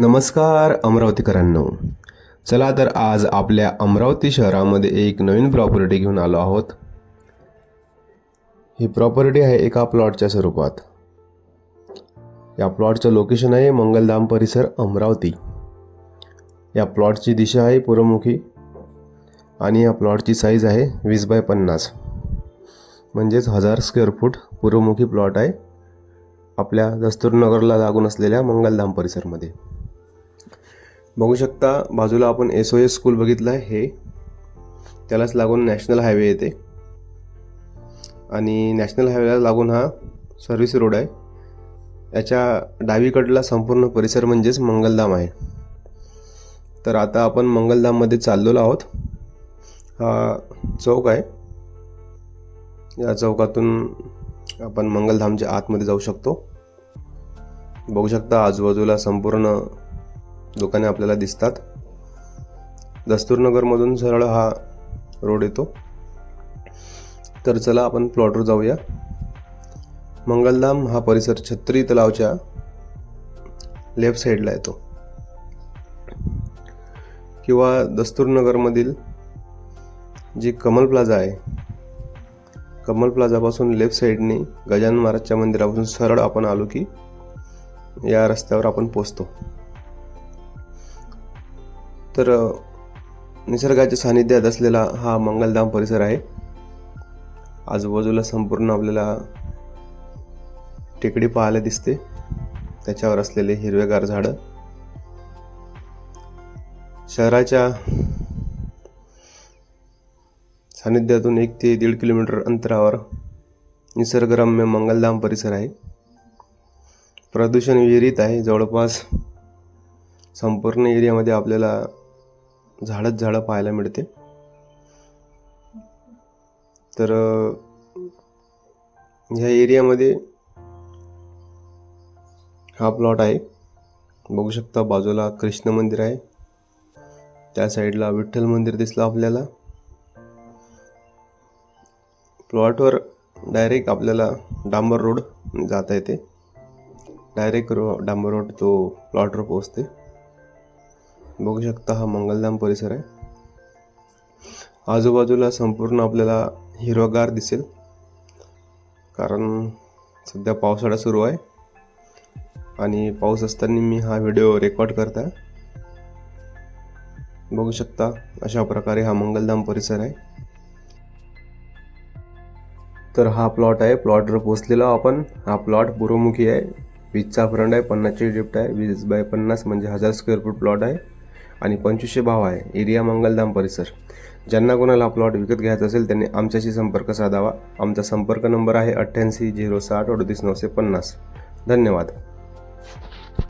नमस्कार अमरावतीकरांनो. चला तर आज आपल्या अमरावती शहरामध्ये एक नवीन प्रॉपर्टी घेऊन आलो आहोत. ही प्रॉपर्टी आहे एका प्लॉटच्या स्वरूपात. या प्लॉटचं लोकेशन आहे मंगलधाम परिसर अमरावती. या प्लॉटची दिशा आहे पूर्वमुखी आणि या प्लॉटची साईज आहे वीस बाय पन्नास. म्हणजेच हजार स्क्वेअर फूट पूर्वमुखी प्लॉट आहे आपल्या दस्तूरनगरला लागून असलेल्या मंगलधाम परिसरमध्ये. बघू शकता बाजूला आपण एस ओ एस स्कूल बघितलं आहे. हे त्यालाच लागून नॅशनल हायवे येते. आणि नॅशनल हायवेला लागून हा सर्व्हिस रोड आहे. याच्या डावीकडला संपूर्ण परिसर म्हणजेच मंगलधाम आहे. तर आता आपण मंगलधाममध्ये चाललेलो आहोत. हा चौक आहे. या चौकातून आपण मंगलधामच्या आतमध्ये जाऊ शकतो. बघू शकता आजूबाजूला संपूर्ण दुकाने आपल्याला दिसतात. दस्तूरनगरमधून सरळ हा रोड येतो. तर चला आपण प्लॉटवर जाऊया. मंगलधाम हा परिसर छत्री तलावच्या लेफ्ट साईडला येतो. किंवा दस्तूरनगरमधील जी कमल प्लाझा आहे कमल प्लाझापासून लेफ्ट साईडने गजानन महाराजच्या मंदिरापासून सरळ आपण आलो की या रस्त्यावर आपण पोचतो. तर निसर्गाच्या सानिध्यात असलेला हा मंगलधाम परिसर आहे. आजूबाजूला संपूर्ण आपल्याला टेकडी पाहायला दिसते. त्याच्यावर असलेले हिरवेगार झाडं. शहराच्या सानिध्यातून एक ते दीड किलोमीटर अंतरावर निसर्गरम्य मंगलधाम परिसर आहे. प्रदूषण विहिरीत आहे. जवळपास संपूर्ण एरियामध्ये आपल्याला झाडच झाडं पाहायला मिळते. तर ह्या एरियामध्ये हा प्लॉट आहे. बघू शकता बाजूला कृष्ण मंदिर आहे. त्या साईडला विठ्ठल मंदिर दिसलं आपल्याला. प्लॉटवर डायरेक्ट आपल्याला डांबर रोड जाता येते. डायरेक्ट रो डांबर रोड तो प्लॉटवर पोहोचते. बघू शकता हा मंगलधाम परिसर आहे. आजूबाजूला संपूर्ण आपल्याला हिरवगार दिसेल. कारण सध्या पावसाळा सुरू आहे. आणि पाऊस असताना मी हा व्हिडिओ रेकॉर्ड करत आहे बघू शकता अशा प्रकारे हा मंगलधाम परिसर आहे. तर हा प्लॉट आहे. प्लॉटवर पोचलेलो आपण. हा प्लॉट पूर्वमुखी आहे. वीजचा फ्रंट आहे. पन्नासची डिप्ट आहे. वीस बाय पन्नास म्हणजे हजार स्क्वेअर फूट प्लॉट आहे. आणि पंचवीसशे भाव आहे एरिया मंगलधाम परिसर. ज्यांना कोणाला प्लॉट विकत घ्यायचा असेल त्यांनी आमच्याशी संपर्क साधावा. आमचा संपर्क नंबर आहे अठ्ठ्याऐंशी झिरो साठ अडतीस नऊशे पन्नास. धन्यवाद.